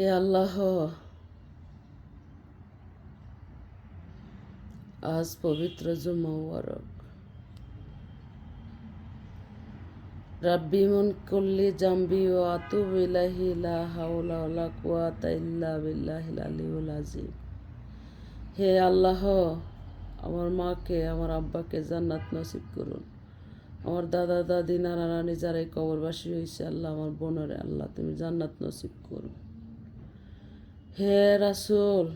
এ আল্লাহ। আজ পবিত্র জুম্মা মুবারক। রাব্বি মন করলি জাম্বি ও আতু বিলাহি লা হাওলা ওয়ালা কুওয়াতা ইল্লা বিল্লাহিল আলিউল আযীম। হে আল্লাহ, আমার মাকে, আমার আব্বাকে জান্নাত নসিব করুন। আমার দাদা, দাদি, নানা, নানি যারা এই কবরবাসী হয়েছে আল্লাহ আমার বোনেরে, আল্লাহ তুমি জান্নাত নসিব করুন হে রাসুল,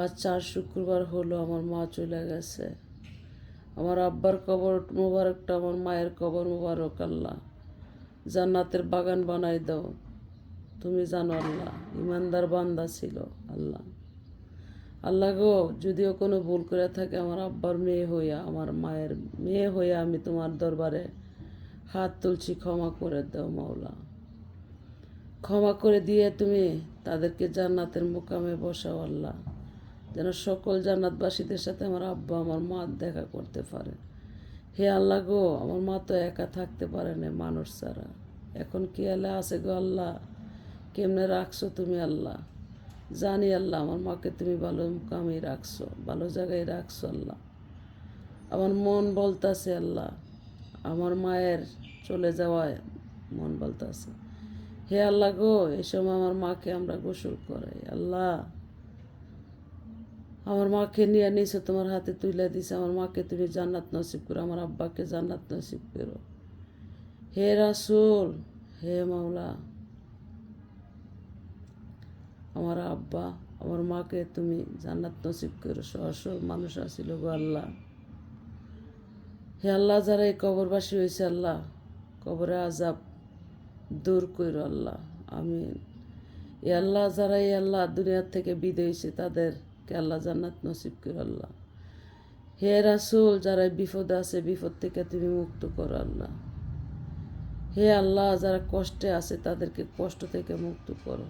আজ চার শুক্রবার হলো আমার মা চলে গেছে। আমার আব্বার কবর মোবারকটা আমার মায়ের কবর মোবারক, আল্লাহ। জান্নাতের বাগান বানাই দাও। তুমি জানো আল্লাহ, ইমানদার বান্দা ছিল আল্লাহ। আল্লাহ গো, যদিও কোনো ভুল করে থাকে আমার আব্বার মেয়ে হইয়া, আমার মায়ের মেয়ে হইয়া আমি তোমার দরবারে হাত তুলছি, ক্ষমা করে দাও মাওলা। ক্ষমা করে দিয়ে তুমি তাদেরকে জান্নাতের মোকামে বসাও আল্লাহ। যেন সকল জান্নাতবাসীদের সাথে আমার আব্বা, আমার মা দেখা করতে পারে। হে আল্লাহ গো, আমার মা তো একা থাকতে পারে না মানুষ ছাড়া। এখন কি আল্লাহ আছে গো আল্লাহ? কেমনে রাখছো তুমি আল্লাহ? জানি আল্লাহ, আমার মাকে তুমি ভালো কামে রাখছো, ভালো জায়গায় রাখছো আল্লাহ। আমার মন বলতাছে আল্লাহ, আমার মায়ের চলে যাওয়ায় মন বলতাছে। হে আল্লাহ গো, এই সময় আমার মাকে আমরা গোসল করাই, আল্লাহ। আমার মাকে নিয়ে নিয়েছে তোমার হাতে তুলে দিছে, আমার মাকে তুমি জান্নাত নসিব করো, আমার আব্বাকে জান্নাত নসিব করো। হে রাসুল, হে মাওলা, আমার আব্বা, আমার মাকে তুমি জান্নাত নসিব করো সহস মানুষ আসিল গো আল্লাহ। হে আল্লাহ, যারা এই কবরবাসী হয়েছে আল্লাহ, কবরে আজাব দূর করো আল্লাহ, আমিন। এ আল্লাহ যারা এই আল্লাহ দুনিয়ার থেকে বিদে হয়েছে, তাদেরকে আল্লাহ জান্নাত নসিব করো আল্লাহ। হে রাসুল, যারা বিপদে আছে, বিপদ থেকে তুমি মুক্ত করো আল্লাহ। হে আল্লাহ, যারা কষ্টে আছে, তাদেরকে কষ্ট থেকে মুক্ত করো।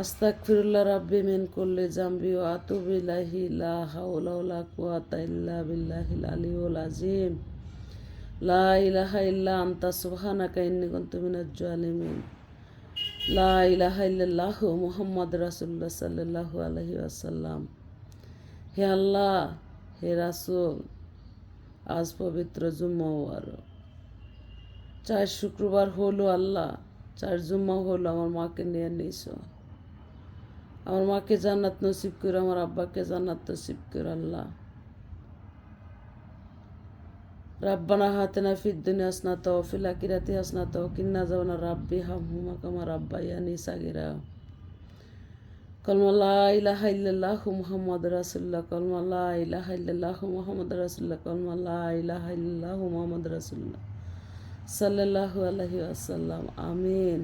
আস্তাক ফিরুল্লাহ রাব্বি, মেন করলে জাম্বি ও আতুবিল্লাহি লা হাওলা ওয়ালা কুওয়াতা ইল্লা বিল্লাহিল আলিউল আযীম। লা ইলাহা আনতা লা হে আল্লাহ, হে রাসূল, আজ পবিত্র জুম্মা মুবারক চার শুক্রবার হলো আল্লাহ, চার জুম্মা হলো আমার মাকে নিয়ে নিয়েছো আমার মাকে জান্নাত নসিব করে, আমার আব্বাকে জান্নাত নসিব করে আল্লাহ। রাব্বানা হাতেনা ফিদ দুনিয়া হাসনাত ও ফিল আকিরাতি হাসনাত ও কিন্না যাওনা রাব্বি হাম হুমা কামা রাব্বা ইয়ানি সাগিরা কলমা লা ইলাহা ইল্লাল্লাহু মুহাম্মাদ রাসূলুল্লাহ কলমা লা ইলাহা ইল্লাল্লাহু মুহাম্মাদ রাসূলুল্লাহ কলমা লা ইলাহা ইল্লাল্লাহু মুহাম্মাদ রাসূলুল্লাহ সাল্লাল্লাহু আলাইহি ওয়াসাল্লাম আমিন